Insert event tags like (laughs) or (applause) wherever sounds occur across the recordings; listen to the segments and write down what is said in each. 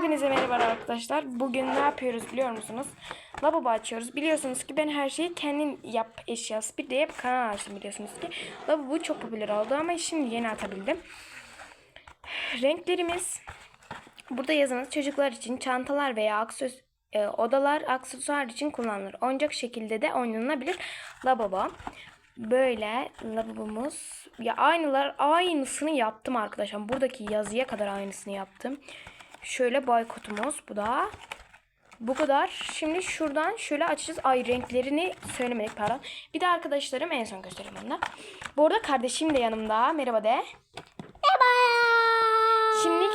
Hepinize merhaba arkadaşlar. Bugün ne yapıyoruz biliyor musunuz? Lavabo açıyoruz. Biliyorsunuz ki ben her şeyi kendin yap eşyası. Bir hep kanal açtım biliyorsunuz ki. Lavabo çok popüler oldu ama şimdi yeni atabildim. Renklerimiz burada yazınız çocuklar için çantalar veya aksesuar e, odalar aksesuar için kullanılır. Oyuncak şekilde de oynanabilir. Lavabo. Böyle lavabomuz. Ya aynılar aynısını yaptım arkadaşlar. Buradaki yazıya kadar aynısını yaptım. Şöyle boykotumuz bu da. Bu kadar. Şimdi şuradan şöyle açacağız. Ay renklerini söylemedik pardon. Bir de arkadaşlarım en son göstereyim onu. Bu arada kardeşim de yanımda. Merhaba de. Şimdi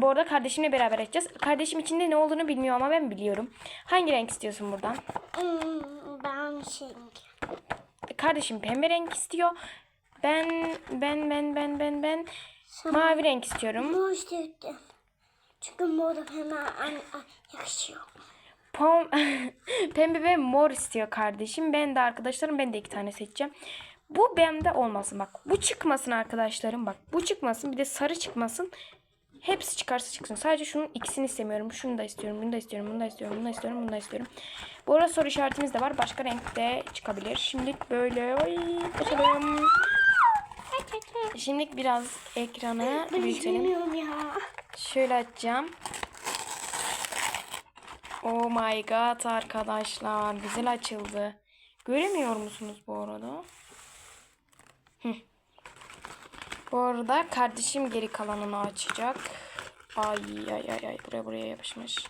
bu arada kardeşimle beraber açacağız. Kardeşim içinde ne olduğunu bilmiyor ama ben biliyorum. Hangi renk istiyorsun buradan? Hmm, ben şey Kardeşim pembe renk istiyor. Ben ben ben ben ben ben mavi renk istiyorum. mor istedim. Çünkü mor da hemen an, an, yakışıyor. Pom (laughs) pembe ve mor istiyor kardeşim. Ben de arkadaşlarım ben de iki tane seçeceğim. Bu bende olmasın bak. Bu çıkmasın arkadaşlarım bak. Bu çıkmasın bir de sarı çıkmasın. Hepsi çıkarsa çıksın. Sadece şunun ikisini istemiyorum. Şunu da istiyorum. Bunu da istiyorum. Bunu da istiyorum. Bunu da istiyorum. Bunu da istiyorum. Bu arada soru işaretimiz de var. Başka renkte çıkabilir. Şimdilik böyle. Ay, açalım. Şimdilik biraz ekranı büyütelim. bilmiyorum ya. Şöyle açacağım. Oh my god arkadaşlar. Güzel açıldı. Göremiyor musunuz bu arada? Bu arada kardeşim geri kalanını açacak. Ay ay ay ay buraya buraya yapışmış.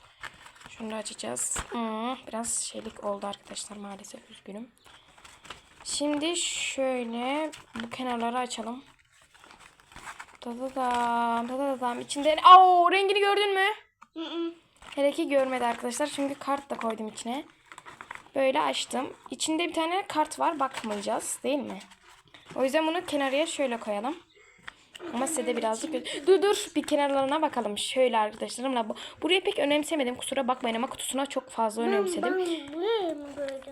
Şunu da açacağız. Biraz şeylik oldu arkadaşlar maalesef üzgünüm. Şimdi şöyle bu kenarları açalım. Dadadam, dadadam. İçinde... Aa, rengini gördün mü? Hı hı. Hele ki görmedi arkadaşlar. Çünkü kart da koydum içine. Böyle açtım. İçinde bir tane kart var. Bakmayacağız değil mi? O yüzden bunu kenarıya şöyle koyalım. Ama size de birazcık... Dur dur. Bir kenarlarına bakalım. Şöyle arkadaşlarımla. Bu- Burayı pek önemsemedim. Kusura bakmayın ama kutusuna çok fazla önemsedim. Ben buraya? Ben buraya.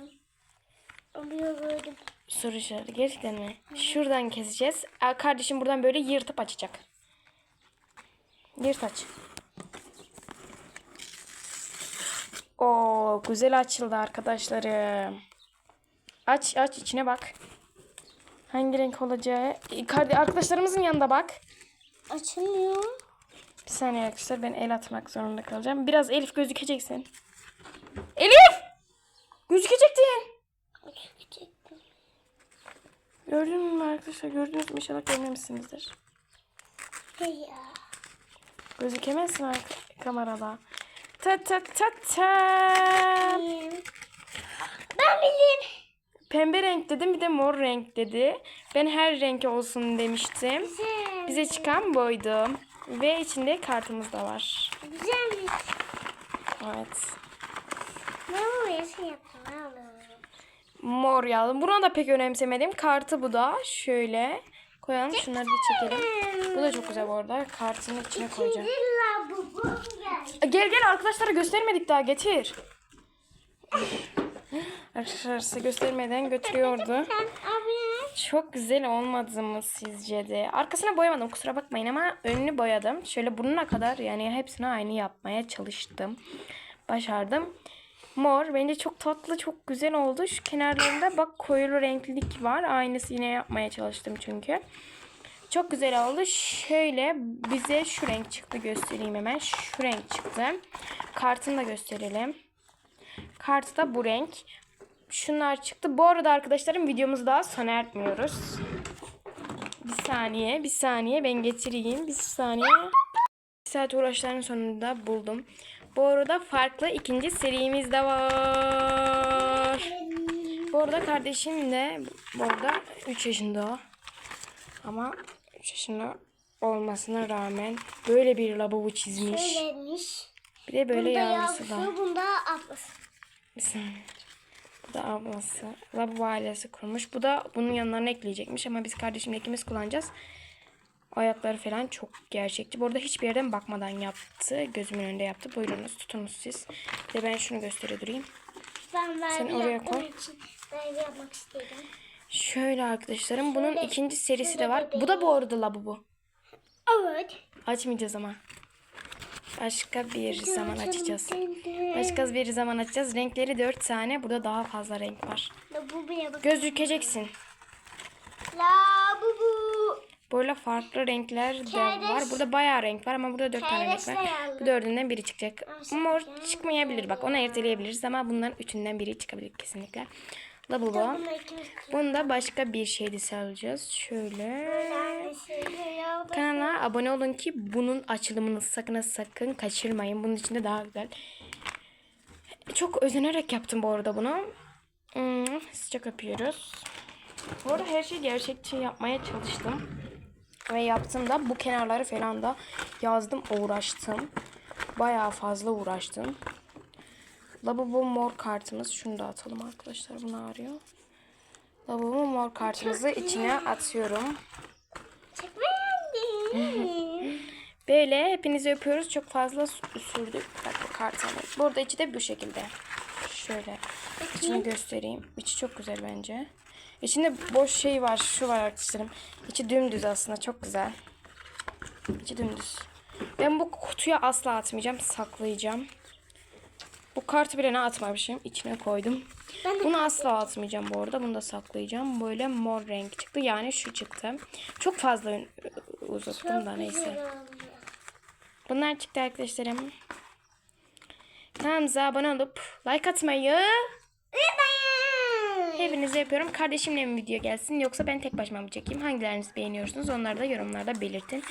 Soru işareti. Gerçekten mi? Şuradan keseceğiz. Aa, Kardeşim buradan böyle yırtıp açacak. Yırt aç. Oo, güzel açıldı arkadaşlarım. Aç aç içine bak. Hangi renk olacağı. E, Arkadaşlarımızın yanında bak. Açılmıyor. Bir saniye arkadaşlar ben el atmak zorunda kalacağım. Biraz Elif gözükeceksin. Elif! Gözükecektin. Gördün mü arkadaşlar? Gördünüz mü? İnşallah görmemişsinizdir. Gözükemezsin arka- kamerada. Ta ta ta ta. Ben bildim. Pembe renk dedim bir de mor renk dedi. Ben her renk olsun demiştim. Güzel. Bize çıkan buydu. Ve içinde kartımız da var. Güzelmiş. Evet. Ben buraya şey yaptım. Mor yazdım. Bunu da pek önemsemedim. Kartı bu da. Şöyle koyalım. Şunları bir çekelim. Bu da çok güzel bu arada. Kartını içine koyacağım. Gel. Gel arkadaşlara göstermedik daha getir. Arkadaşlar size göstermeden götürüyordu. Çok güzel olmadı mı sizce de? Arkasına boyamadım kusura bakmayın ama önünü boyadım. Şöyle burnuna kadar yani hepsini aynı yapmaya çalıştım. Başardım. Mor bence çok tatlı çok güzel oldu. Şu kenarlarında bak koyu renklilik var. Aynısı yine yapmaya çalıştım çünkü. Çok güzel oldu. Şöyle bize şu renk çıktı göstereyim hemen. Şu renk çıktı. Kartını da gösterelim. Kartı da bu renk. Şunlar çıktı. Bu arada arkadaşlarım videomuzu daha sona ertmiyoruz. Bir saniye, bir saniye ben getireyim. Bir saniye. Bir saat uğraşların sonunda buldum. Bu arada farklı ikinci serimiz de var. Bu arada kardeşim de bu arada 3 yaşında. Ama 3 yaşında olmasına rağmen böyle bir lavabo çizmiş. Şöylemiş. Bir de böyle Bunda yavrusu da. yavrusu, bunda ablası. Bir saniye. Bu da ablası. Lavabo ailesi kurmuş. Bu da bunun yanlarına ekleyecekmiş ama biz kardeşimle ikimiz kullanacağız. Ayakları falan çok gerçekçi. Bu arada hiçbir yerden bakmadan yaptı. Gözümün önünde yaptı. Buyurunuz tutunuz siz. Bir de ben şunu gösteriyor durayım. Ben Sen oraya koy. için yapmak istedim. Şöyle arkadaşlarım. Bunun Şöyle- ikinci serisi de var. Bu da bu arada lavabo. Evet. Açmayacağız ama. Başka bir zaman açacağız. Başka bir zaman açacağız. Renkleri 4 tane. Burada daha fazla renk var. La bu bile bak. Göz dikeceksin. La. Böyle farklı renkler de var. Burada bayağı renk var ama burada 4 tane renk var. Bu dördünden biri çıkacak. Mor çıkmayabilir bak. Onu erteleyebiliriz ama bunların üçünden biri çıkabilir kesinlikle. Labubu. İkimiz Bunda başka bir şey de alacağız. Şöyle. kırıyorlar. Kanala abone olun ki bunun açılımını sakın sakın kaçırmayın. Bunun içinde daha güzel. Çok özenerek yaptım bu arada bunu. Hmm, sıcak öpüyoruz. Bu arada her şeyi gerçekçi yapmaya çalıştım. Ve yaptım da bu kenarları falan da yazdım uğraştım. Bayağı fazla uğraştım. Lavabo mor kartımız. Şunu da atalım arkadaşlar. Bunu arıyor. Lavabo mor kartımızı içine atıyorum. (laughs) Böyle hepinizi öpüyoruz. Çok fazla sü- sürdük. Alayım. Bu arada içi de bu şekilde. Şöyle. İçini göstereyim. İçi çok güzel bence. İçinde boş şey var. Şu var arkadaşlarım. İçi dümdüz aslında. Çok güzel. İçi dümdüz. Ben bu kutuya asla atmayacağım. Saklayacağım. Bu kartı bile ne atmamışım. İçine koydum. Bunu asla atmayacağım bu arada. Bunu da saklayacağım. Böyle mor renk çıktı. Yani şu çıktı. Çok fazla uzattım da neyse. Bunlar çıktı arkadaşlarım. Kanalımıza abone olup like atmayı. Hepinize yapıyorum. Kardeşimle mi video gelsin yoksa ben tek başıma mı çekeyim? Hangilerinizi beğeniyorsunuz? Onları da yorumlarda belirtin.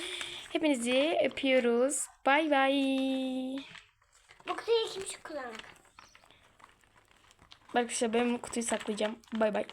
Hepinizi öpüyoruz. Bay bay. Bu kutuyu kim kullanacak? Bak işte ben bu kutuyu saklayacağım. Bay bay.